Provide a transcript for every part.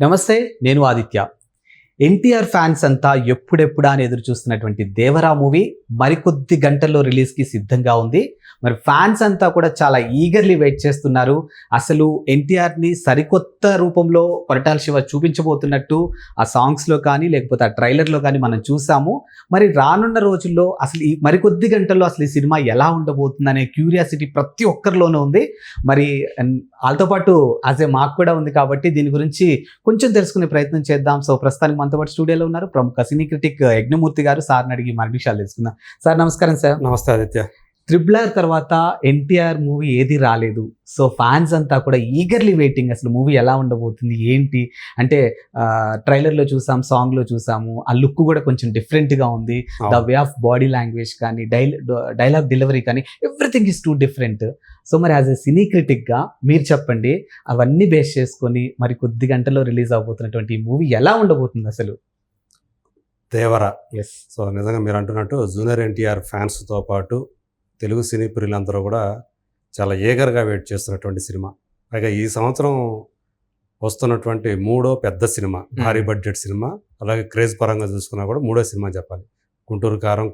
నమస్తే నేను ఆదిత్య. ఎన్టీఆర్ ఫ్యాన్స్ అంతా ఎప్పుడెప్పుడా అని ఎదురు చూస్తున్నటువంటి దేవరా మూవీ మరికొద్ది గంటల్లో రిలీజ్కి సిద్ధంగా ఉంది. మరి ఫ్యాన్స్ అంతా కూడా చాలా ఈగర్లీ వెయిట్ చేస్తున్నారు. అసలు ఎన్టీఆర్ని సరికొత్త రూపంలో కొరటాల శివ చూపించబోతున్నట్టు ఆ సాంగ్స్లో కానీ లేకపోతే ఆ ట్రైలర్లో కానీ మనం చూసాము. మరి రానున్న రోజుల్లో అసలు ఈ మరికొద్ది గంటల్లో అసలు ఈ సినిమా ఎలా ఉండబోతుంది అనే క్యూరియాసిటీ ప్రతి ఒక్కరిలోనూ ఉంది. మరి వాళ్ళతో పాటు యాజ్ ఏ మాకు కూడా ఉంది కాబట్టి దీని గురించి కొంచెం తెలుసుకునే ప్రయత్నం చేద్దాం. సో ప్రస్తుతానికి మనతో పాటు స్టూడియోలో ఉన్నారు ప్రముఖ సినీ క్రిటిక్ యజ్ఞమూర్తి గారు. సార్ని అడిగి మరి విషయాలు తెలుసుకుందాం. సార్ నమస్కారం సార్. నమస్తే ఆదిత్య. ట్రిపుల్ ఆర్ తర్వాత ఎన్టీఆర్ మూవీ ఏది రాలేదు. సో ఫ్యాన్స్ అంతా కూడా ఈగర్లీ వెయిటింగ్ అసలు మూవీ ఎలా ఉండబోతుంది ఏంటి? అంటే ట్రైలర్లో చూసాం సాంగ్లో చూసాము ఆ లుక్ కూడా కొంచెం డిఫరెంట్గా ఉంది. The way of body language కానీ డైల్ డైలాగ్ డెలివరీ కానీ everything is too different so మరి యాజ్ ఎ సినీ క్రిటిక్గా మీరు చెప్పండి అవన్నీ బేస్ చేసుకొని మరి కొద్ది గంటల్లో రిలీజ్ అవబోతున్నటువంటి ఈ మూవీ ఎలా ఉండబోతుంది అసలు? దేవర. ఎస్ సో నిజంగా మీరు అంటున్నట్టు జూనియర్ ఎన్టీఆర్ ఫ్యాన్స్తో పాటు తెలుగు సినీ ప్రియులందరూ కూడా చాలా ఏగర్గా వెయిట్ చేస్తున్నటువంటి సినిమా. పైగా ఈ సంవత్సరం వస్తున్నటువంటి మూడో పెద్ద సినిమా భారీ బడ్జెట్ సినిమా అలాగే క్రేజ్ పరంగా చూసుకున్నా కూడా మూడో సినిమా చెప్పాలి. గుంటూరు కారం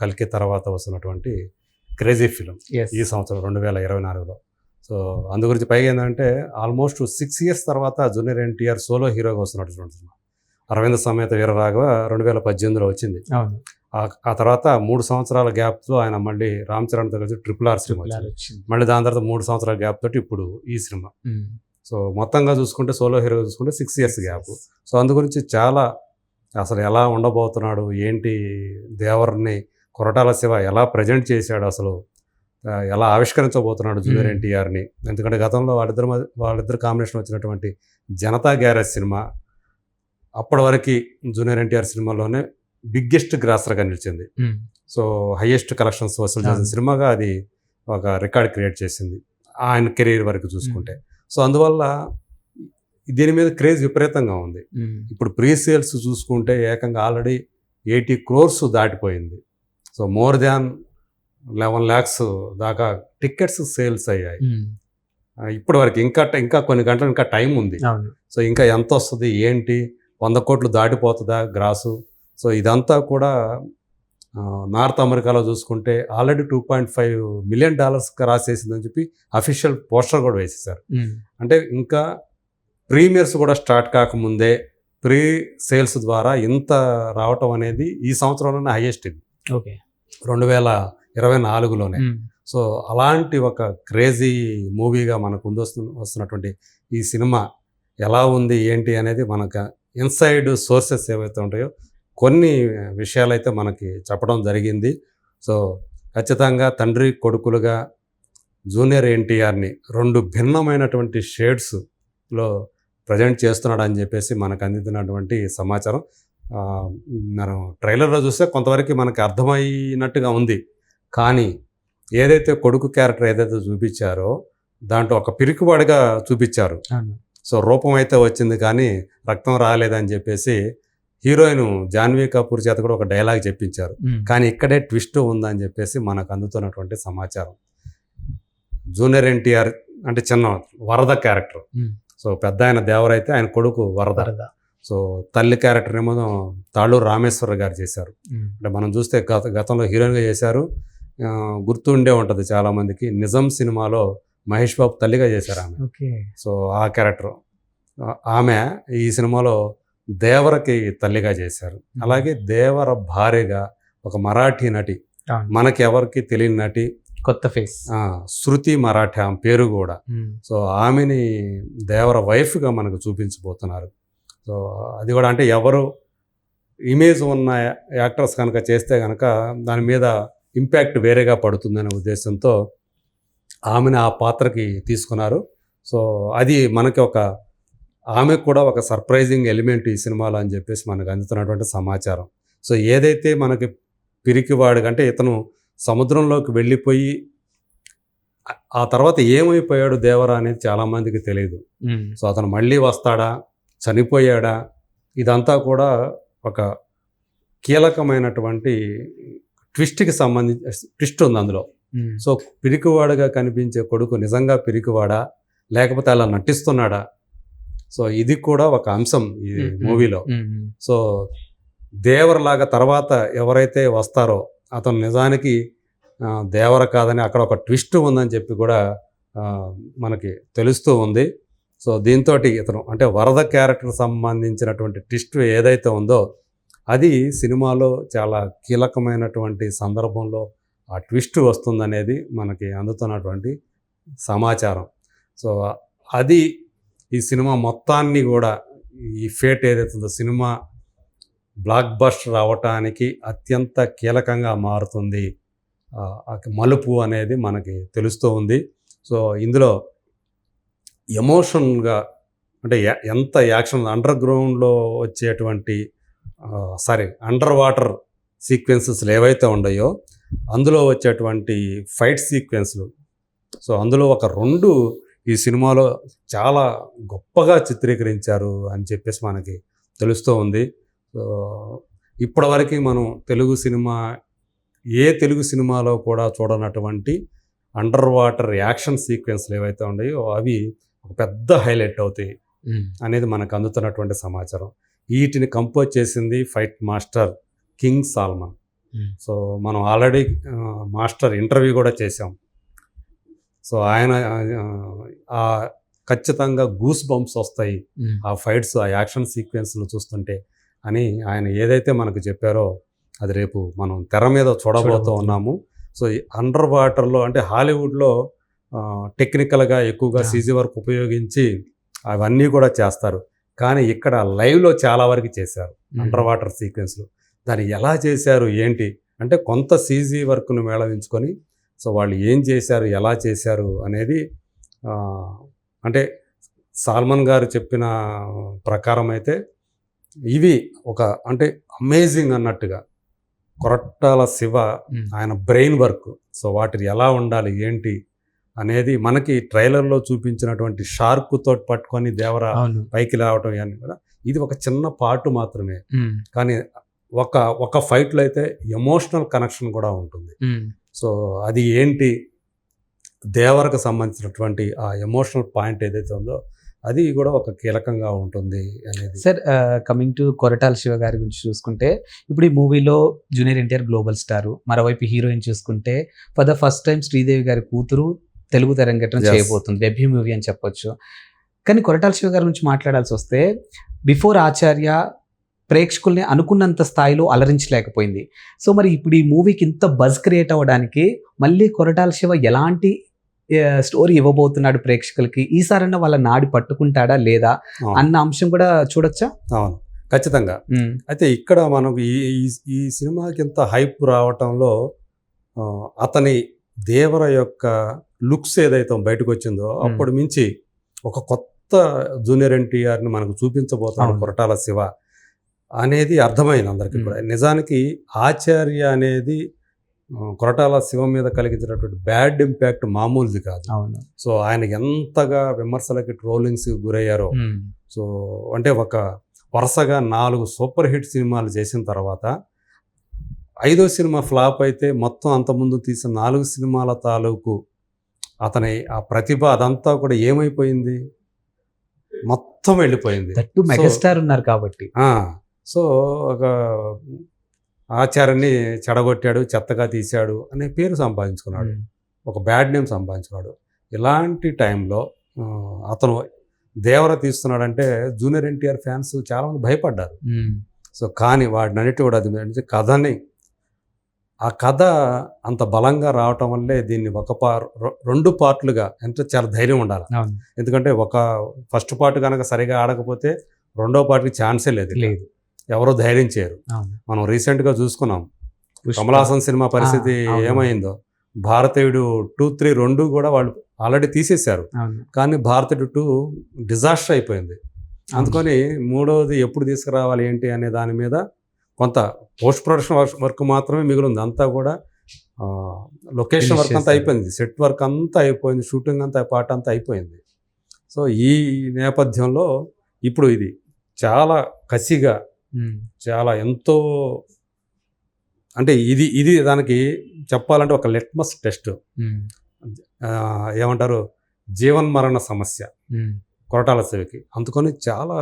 కలికి తర్వాత వస్తున్నటువంటి క్రేజీ ఫిలిం ఈ సంవత్సరం రెండు వేల ఇరవై నాలుగులో. సో అందు గురించి పైగా ఏంటంటే ఆల్మోస్ట్ సిక్స్ ఇయర్స్ తర్వాత జూనియర్ ఎన్టీఆర్ సోలో హీరోగా వస్తున్నటువంటి సినిమా. అరవింద సమేత వీరరాఘవ రెండు వేల పద్దెనిమిదిలో వచ్చింది. ఆ- తర్వాత మూడు సంవత్సరాల గ్యాప్తో ఆయన మళ్ళీ రామ్ చరణ్తో కలిసి ట్రిపుల్ ఆర్ సినిమా వచ్చింది. మళ్ళీ దాని తర్వాత మూడు సంవత్సరాల గ్యాప్ తోటి ఇప్పుడు ఈ సినిమా. సో మొత్తంగా చూసుకుంటే సోలో హీరో చూసుకుంటే సిక్స్ ఇయర్స్ గ్యాప్. సో అందు గురించి చాలా అసలు ఎలా ఉండబోతున్నాడు ఏంటి దేవర్ని కొరటాల శివ ఎలా ప్రజెంట్ చేశాడు అసలు ఎలా ఆవిష్కరించబోతున్నాడు జూనియర్. ఎన్టీఆర్ని. ఎందుకంటే గతంలో వాళ్ళిద్దరు వాళ్ళిద్దరు కాంబినేషన్ వచ్చినటువంటి జనతా గ్యారేజ్ సినిమా అప్పటి వరకు జూనియర్ ఎన్టీఆర్ సినిమాలోనే బిగ్గెస్ట్ గ్రాసర్గా నిలిచింది. సో హైయెస్ట్ కలెక్షన్స్ వసూలు చేసిన. సినిమాగా అది ఒక రికార్డ్ క్రియేట్ చేసింది ఆయన కెరీర్ వరకు చూసుకుంటే. సో అందువల్ల దీని మీద క్రేజ్ విపరీతంగా ఉంది. ఇప్పుడు ప్రీ సేల్స్ చూసుకుంటే ఏకంగా ఆల్రెడీ ఎయిటీ క్రోర్స్ దాటిపోయింది. So more than eleven lakhs దాకా టికెట్స్ సేల్స్ అయ్యాయి. ఇప్పటి వరకు ఇంకా ఇంకా కొన్ని గంటలు ఇంకా టైం ఉంది. సో ఇంకా ఎంత వస్తుంది ఏంటి? వంద కోట్లు దాటిపోతుందా గ్రాసు? సో ఇదంతా కూడా నార్త్ అమెరికాలో చూసుకుంటే already two point five million dollars cross చేసిందని చెప్పి అఫీషియల్ పోస్టర్ కూడా వేసేసారు. అంటే ఇంకా ప్రీమియర్స్ కూడా స్టార్ట్ కాకముందే ప్రీ సేల్స్ ద్వారా ఇంత రావటం అనేది ఈ సంవత్సరంలోనే హైయెస్ట్ ఇది. ఓకే. రెండు వేల ఇరవై నాలుగులోనే. సో అలాంటి ఒక క్రేజీ మూవీగా మనకు ముందు వస్తు వస్తున్నటువంటి ఈ సినిమా ఎలా ఉంది ఏంటి అనేది మనకు ఇన్సైడ్ సోర్సెస్ ఏవైతే ఉంటాయో కొన్ని విషయాలైతే మనకి చెప్పడం జరిగింది. సో ఖచ్చితంగా తండ్రి కొడుకులుగా జూనియర్ ఎన్టీఆర్ని రెండు భిన్నమైనటువంటి షేడ్స్లో ప్రజెంట్ చేస్తున్నాడు అని చెప్పేసి మనకు అందుతున్నటువంటి సమాచారం. మనం ట్రైలర్లో చూస్తే కొంతవరకు మనకి అర్థమైనట్టుగా ఉంది. కానీ ఏదైతే కొడుకు క్యారెక్టర్ ఏదైతే చూపించారో దాంట్లో ఒక పిరికివాడిగా చూపించారు. సో రూపం అయితే వచ్చింది కానీ రక్తం రాలేదని చెప్పేసి హీరోయిన్ జాన్వీ కపూర్ చేత కూడా ఒక డైలాగ్ చెప్పించారు. కానీ ఇక్కడే ట్విస్ట్ ఉందని చెప్పేసి మనకు అందుతున్నటువంటి సమాచారం. జూనియర్ ఎన్టీఆర్ అంటే చిన్న వరద క్యారెక్టర్. సో పెద్ద ఆయన దేవరైతే ఆయన కొడుకు వరద. సో తల్లి క్యారెక్టర్ ఏమో తాళూరు రామేశ్వర గారు చేశారు. అంటే మనం చూస్తే గత గతంలో హీరోయిన్గా చేశారు. గుర్తుండే ఉంటుంది చాలామందికి. నిజం సినిమాలో మహేష్ బాబు తల్లిగా చేశారు ఆమె. సో ఆ క్యారెక్టర్. ఆమె ఈ సినిమాలో దేవరకి తల్లిగా చేశారు. అలాగే దేవర భార్యగా ఒక మరాఠీ నటి. మనకి ఎవరికి తెలియని నటి కొత్త ఫేస్. శృతి మరాఠీ ఆమె పేరు కూడా. సో ఆమెని దేవర వైఫ్గా మనకు చూపించబోతున్నారు. సో అది కూడా అంటే ఎవరు ఇమేజ్ ఉన్న యాక్టర్స్ కనుక చేస్తే కనుక దాని మీద ఇంపాక్ట్ వేరేగా పడుతుందనే ఉద్దేశంతో ఆమెను ఆ పాత్రకి తీసుకున్నారు. సో అది మనకి ఒక ఆమె కూడా ఒక సర్ప్రైజింగ్ ఎలిమెంట్ ఈ సినిమాలో అని చెప్పేసి మనకు అందుతున్నటువంటి సమాచారం. సో ఏదైతే మనకి పిరికివాడు అంటే ఇతను సముద్రంలోకి వెళ్ళిపోయి ఆ- తర్వాత ఏమైపోయాడు దేవరా అనేది చాలామందికి తెలియదు. సో అతను మళ్ళీ వస్తాడా? చనిపోయాడా? ఇదంతా కూడా ఒక కీలకమైనటువంటి ట్విస్ట్కి సంబంధించి ట్విస్ట్ ఉంది అందులో. సో పిరికివాడుగా కనిపించే కొడుకు నిజంగా పిరికివాడా లేకపోతే అలా నటిస్తున్నాడా సో ఇది కూడా ఒక అంశం ఈ. మూవీలో. సో దేవరలాగా తర్వాత ఎవరైతే వస్తారో అతను నిజానికి దేవర కాదని అక్కడ ఒక ట్విస్ట్ ఉందని చెప్పి కూడా మనకి తెలుస్తూ ఉంది సో దీంతో ఇతను అంటే వరద క్యారెక్టర్ సంబంధించినటువంటి ట్విస్ట్ ఏదైతే ఉందో అది సినిమాలో చాలా కీలకమైనటువంటి సందర్భంలో ఆ ట్విస్ట్ వస్తుందనేది మనకి అందుతున్నటువంటి సమాచారం. సో అది ఈ సినిమా మొత్తాన్ని కూడా ఈ ఫేట్ ఏదైతుందో సినిమా బ్లాక్ బస్టర్ అవటానికి అత్యంత కీలకంగా మారుతుంది. మలుపు అనేది మనకి తెలుస్తూ ఉంది. సో ఇందులో ఎమోషన్గా అంటే ఎంత యాక్షన్ అండర్ గ్రౌండ్లో వచ్చేటువంటి సారీ అండర్ వాటర్ సీక్వెన్సెస్లు ఏవైతే ఉన్నాయో అందులో వచ్చేటువంటి ఫైట్ సీక్వెన్స్లు సో అందులో ఒక రెండు ఈ సినిమాలో చాలా గొప్పగా చిత్రీకరించారు అని చెప్పేసి మనకి తెలుస్తూ ఉంది సో ఇప్పటివరకు మనం తెలుగు సినిమా ఏ తెలుగు సినిమాలో కూడా చూడనటువంటి అండర్ వాటర్ యాక్షన్ సీక్వెన్స్లు ఏవైతే ఉన్నాయో అవి ఒక పెద్ద హైలైట్ అవుతాయి. అనేది మనకు అందుతున్నటువంటి సమాచారం వీటిని కంపోజ్ చేసింది fight master king Solomon. So మనం ఆల్రెడీ మాస్టర్ ఇంటర్వ్యూ కూడా చేసాం సో ఆయన ఖచ్చితంగా గూస్ బంప్స్ వస్తాయి. ఉమ్. ఆ ఫైట్స్ ఆ యాక్షన్ సీక్వెన్స్లు చూస్తుంటే అని ఆయన ఏదైతే మనకు చెప్పారో అది రేపు మనం తెర మీద చూడబోతూ. ఉన్నాము. సో ఈ అండర్ వాటర్లో అంటే హాలీవుడ్లో టెక్నికల్గా ఎక్కువగా. సీజీ వర్క్ ఉపయోగించి అవన్నీ కూడా చేస్తారు. కానీ ఇక్కడ లైవ్లో చాలా వరకు చేశారు. అండర్ వాటర్ సీక్వెన్స్లు. దాన్ని ఎలా చేశారు ఏంటి అంటే కొంత సీజీ వర్క్ను మేళవించుకొని సో వాళ్ళు ఏం చేశారు ఎలా చేశారు అనేది అంటే సాల్మన్ గారు చెప్పిన ప్రకారం అయితే ఇవి ఒక అంటే అమేజింగ్ అన్నట్టుగా కొరటాల శివ. ఆయన బ్రెయిన్ వర్క్ సో వాటిని ఎలా ఉండాలి ఏంటి అనేది మనకి ట్రైలర్లో చూపించినటువంటి షార్క్ తోటి పట్టుకొని దేవర పైకి రావటం ఇవన్నీ కూడా ఇది ఒక చిన్న పార్ట్ మాత్రమే. కానీ ఒక ఒక ఫైట్లో అయితే ఎమోషనల్ కనెక్షన్ కూడా ఉంటుంది. సో అది ఏంటి? దేవరకు సంబంధించినటువంటి ఆ ఎమోషనల్ పాయింట్ ఏదైతే ఉందో అది కూడా ఒక కీలకంగా ఉంటుంది అనేది. Sir coming to Koratala Siva గారి గురించి చూసుకుంటే ఇప్పుడు ఈ మూవీలో జూనియర్ ఎన్టీఆర్ గ్లోబల్ స్టార్. మరోవైపు హీరోయిన్ చూసుకుంటే for the first time Sridevi గారి కూతురు తెలుగు తెరంగేట్రం Yes. చేయబోతుంది. డెబ్యూ మూవీ అని చెప్పొచ్చు. కానీ కొరటాల శివ గారి గురించి మాట్లాడాల్సి వస్తే బిఫోర్ ఆచార్య ప్రేక్షకుల్ని అనుకున్నంత స్థాయిలో అలరించలేకపోయింది. సో మరి ఇప్పుడు ఈ మూవీకి ఇంత బజ్ క్రియేట్ అవ్వడానికి మళ్ళీ కొరటాల శివ ఎలాంటి స్టోరీ ఇవ్వబోతున్నాడు ప్రేక్షకులకి? ఈసారన్నా వాళ్ళ నాడి పట్టుకుంటాడా లేదా. అన్న అంశం కూడా చూడొచ్చా? అవును. ఖచ్చితంగా. అయితే ఇక్కడ మనకు ఈ ఈ- సినిమాకి ఇంత హైప్ రావటంలో అతని దేవర యొక్క లుక్స్ ఏదైతే బయటకు వచ్చిందో అప్పుడు మించి ఒక కొత్త జూనియర్ ఎన్టీఆర్ని మనకు చూపించబోతున్నాడు. కొరటాల శివ. అనేది అర్థమైంది అందరికీ. కూడా. నిజానికి ఆచార్య అనేది కొరటాల శివ మీద కలిగించినటువంటి బ్యాడ్ ఇంపాక్ట్ మామూలుది కాదు. సో ఆయన ఎంతగా విమర్శలకి ట్రోలింగ్స్ గురయ్యారో. సో అంటే ఒక వరుసగా నాలుగు సూపర్ హిట్ సినిమాలు చేసిన తర్వాత ఐదో సినిమా ఫ్లాప్ అయితే మొత్తం అంతకుముందు తీసిన నాలుగు సినిమాల తాలూకు అతని ఆ ప్రతిభ అదంతా కూడా ఏమైపోయింది? మొత్తం వెళ్ళిపోయింది. మెగాస్టార్ ఉన్నారు కాబట్టి. సో ఒక ఆచార్యని చెడగొట్టాడు చెత్తగా తీశాడు అనే పేరు సంపాదించుకున్నాడు. ఒక బ్యాడ్ నేమ్ సంపాదించుకున్నాడు. ఇలాంటి టైంలో అతను దేవర తీస్తున్నాడంటే జూనియర్ ఎన్టీఆర్ ఫ్యాన్స్ చాలామంది భయపడ్డారు. సో కానీ వాడిని అన్నిటి కూడా అది కథని ఆ కథ అంత బలంగా రావటం వల్లే దీన్ని ఒక పార్ రెండు పార్ట్లుగా అంటే చాలా ధైర్యం ఉండాలి. ఎందుకంటే ఒక ఫస్ట్ పార్ట్ కనుక సరిగా ఆడకపోతే రెండో పార్ట్కి ఛాన్సే లేదు. లేదు. ఎవరో ధైర్యం చేయరు. మనం రీసెంట్గా చూసుకున్నాం. కమలాసన్ సినిమా పరిస్థితి. ఏమైందో భారతీయుడు టూ త్రీ రెండు కూడా వాళ్ళు ఆల్రెడీ తీసేశారు. కానీ భారతీయుడు టూ డిజాస్టర్ అయిపోయింది. అందుకని మూడవది ఎప్పుడు తీసుకురావాలి ఏంటి అనే దాని మీద కొంత పోస్ట్ ప్రొడక్షన్ వర్క్ మాత్రమే మిగిలింది. అంతా కూడా లొకేషన్ వర్క్ అంతా. అయిపోయింది. సెట్ వర్క్ అంతా అయిపోయింది. షూటింగ్ అంతా పాట అంతా అయిపోయింది. సో ఈ నేపథ్యంలో ఇప్పుడు ఇది చాలా కసిగా చాలా ఎంతో అంటే ఇది ఇది దానికి చెప్పాలంటే ఒక లెట్మస్ టెస్ట్ ఏమంటారు? జీవన్ మరణ సమస్య కొరటాల శివకి అందుకని చాలా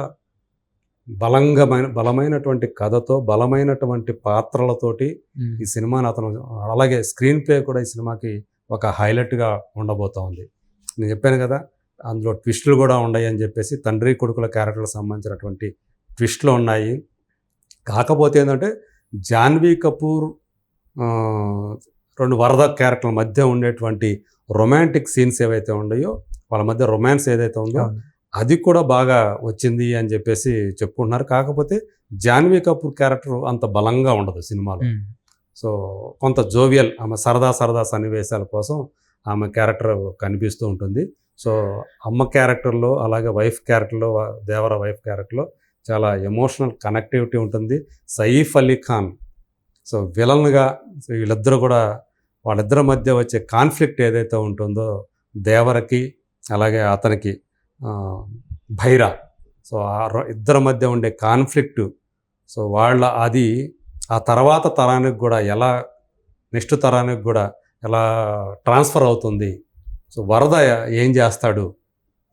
బలంగమైన బలమైనటువంటి కథతో బలమైనటువంటి పాత్రలతోటి ఈ సినిమాని అతను అలాగే స్క్రీన్ ప్లే కూడా ఈ సినిమాకి ఒక హైలైట్గా ఉండబోతా ఉంది. నేను చెప్పాను కదా అందులో ట్విస్టులు కూడా ఉన్నాయి అని చెప్పేసి తండ్రి కొడుకుల క్యారెక్టర్లకు సంబంధించినటువంటి ట్విస్టులు ఉన్నాయి. కాకపోతే ఏంటంటే జాన్వీ కపూర్ రెండు వరద క్యారెక్టర్ల మధ్య ఉండేటువంటి రొమాంటిక్ సీన్స్ ఏవైతే ఉన్నాయో వాళ్ళ మధ్య రొమాన్స్ ఏదైతే ఉందో. అది కూడా బాగా వచ్చింది అని చెప్పేసి చెప్పుకుంటున్నారు కాకపోతే జాన్వీ కపూర్ క్యారెక్టర్ అంత బలంగా ఉండదు సినిమాలో. సో కొంత జోవియల్ ఆమె సరదా సరదా సన్నివేశాల కోసం ఆమె క్యారెక్టర్ కనిపిస్తూ ఉంటుంది సో అమ్మ క్యారెక్టర్లో అలాగే వైఫ్ క్యారెక్టర్లో దేవర వైఫ్ క్యారెక్టర్లో చాలా ఎమోషనల్ కనెక్టివిటీ ఉంటుంది. సయీఫ్ అలీ ఖాన్. సో విలన్గా సో వీళ్ళిద్దరూ కూడా వాళ్ళిద్దరి మధ్య వచ్చే కాన్ఫ్లిక్ట్ ఏదైతే ఉంటుందో దేవరకి అలాగే అతనికి భైర భైరా. సో ఆ ఇద్దరి మధ్య ఉండే కాన్ఫ్లిక్ట్ సో వాళ్ళ అది ఆ తర్వాత తరానికి కూడా ఎలా నెక్స్ట్ తరానికి కూడా ఎలా ట్రాన్స్ఫర్ అవుతుంది. సో వరద ఏం చేస్తాడు?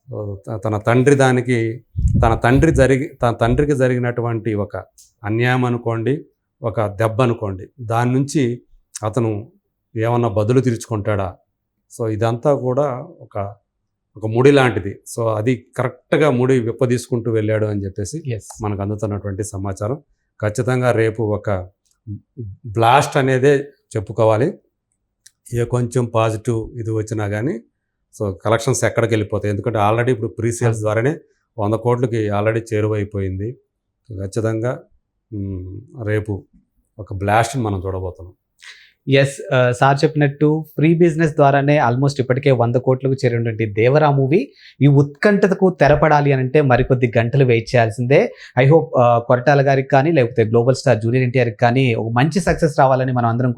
సో తన తండ్రి దానికి తన తండ్రి జరిగి తన తండ్రికి జరిగినటువంటి ఒక అన్యాయం అనుకోండి ఒక దెబ్బ అనుకోండి దాని నుంచి అతను ఏమన్నా బదులు తీర్చుకుంటాడా? సో ఇదంతా కూడా ఒక ఒక ముడి లాంటిది. సో అది కరెక్ట్గా ముడి విప్పదీసుకుంటూ వెళ్ళాడు అని చెప్పేసి. మనకు అందుతున్నటువంటి సమాచారం. ఖచ్చితంగా రేపు ఒక బ్లాస్ట్ అనేదే చెప్పుకోవాలి. ఏ కొంచెం పాజిటివ్ ఇది వచ్చినా కానీ సో కలెక్షన్స్ ఎక్కడికి వెళ్ళిపోతాయి? ఎందుకంటే ఆల్రెడీ ఇప్పుడు ప్రీ సేల్స్ ద్వారానే వంద కోట్లకి ఆల్రెడీ చేరువైపోయింది. ఖచ్చితంగా రేపు ఒక బ్లాస్ట్ని మనం చూడబోతున్నాం. ఎస్ uh, సార్ చెప్పినట్టు ఫ్రీ బిజినెస్ ద్వారానే ఆల్మోస్ట్ ఇప్పటికే వంద కోట్లకు చేరినటువంటి దేవరా మూవీ ఈ ఉత్కంఠతకు తెరపడాలి అని అంటే మరికొద్ది గంటలు వెయిట్ చేయాల్సిందే. ఐ హోప్ uh, కొరటాల గారికి కానీ లేకపోతే గ్లోబల్ స్టార్ జూనియర్ ఎన్టీఆర్కి కానీ ఒక మంచి సక్సెస్ రావాలని మనం అందరం కోరు